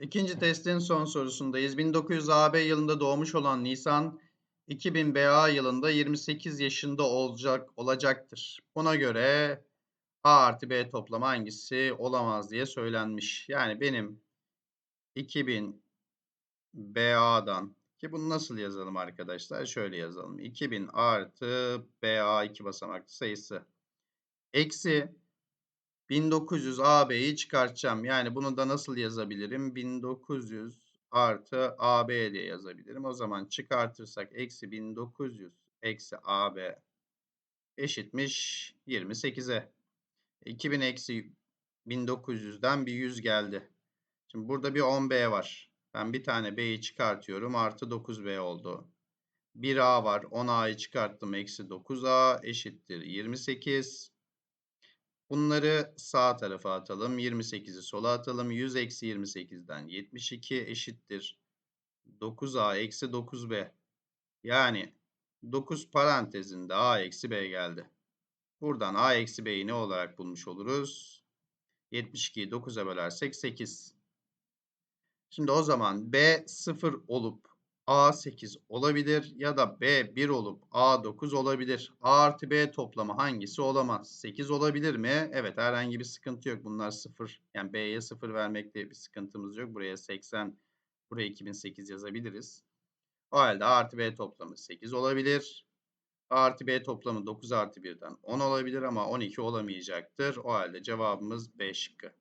İkinci testin son sorusundayız. 1900 AB yılında doğmuş olan Nisan 2000 BA yılında 28 yaşında olacak olacaktır. Buna göre A artı B toplamı hangisi olamaz diye söylenmiş. Yani benim 2000 BA'dan ki bunu nasıl yazalım arkadaşlar? Şöyle yazalım. 2000 artı BA iki basamaklı sayısı. Eksi 1900 AB'yi çıkartacağım. Yani bunu da nasıl yazabilirim? 1900 artı AB diye yazabilirim. O zaman çıkartırsak eksi 1900 eksi AB eşitmiş 28'e. 2000 eksi 1900'den bir 100 geldi. Şimdi burada bir 10B var. Ben bir tane B'yi çıkartıyorum. Artı 9B oldu. 1A var. 10A'yı çıkarttım. Eksi 9A eşittir 28. Bunları sağ tarafa atalım. 28'i sola atalım. 100 eksi 28'den 72 eşittir. 9A eksi 9B. Yani 9 parantezinde A eksi B geldi. Buradan A eksi B'yi ne olarak bulmuş oluruz? 72'yi 9'a bölersek 8. Şimdi o zaman B 0 olup A 8 olabilir ya da B 1 olup A 9 olabilir. A artı B toplamı hangisi olamaz? 8 olabilir mi? Evet herhangi bir sıkıntı yok. Bunlar 0. Yani B'ye 0 vermekte bir sıkıntımız yok. Buraya 80, buraya 2008 yazabiliriz. O halde A artı B toplamı 8 olabilir. A artı B toplamı 9 artı 1'den 10 olabilir ama 12 olamayacaktır. O halde cevabımız B şıkkı.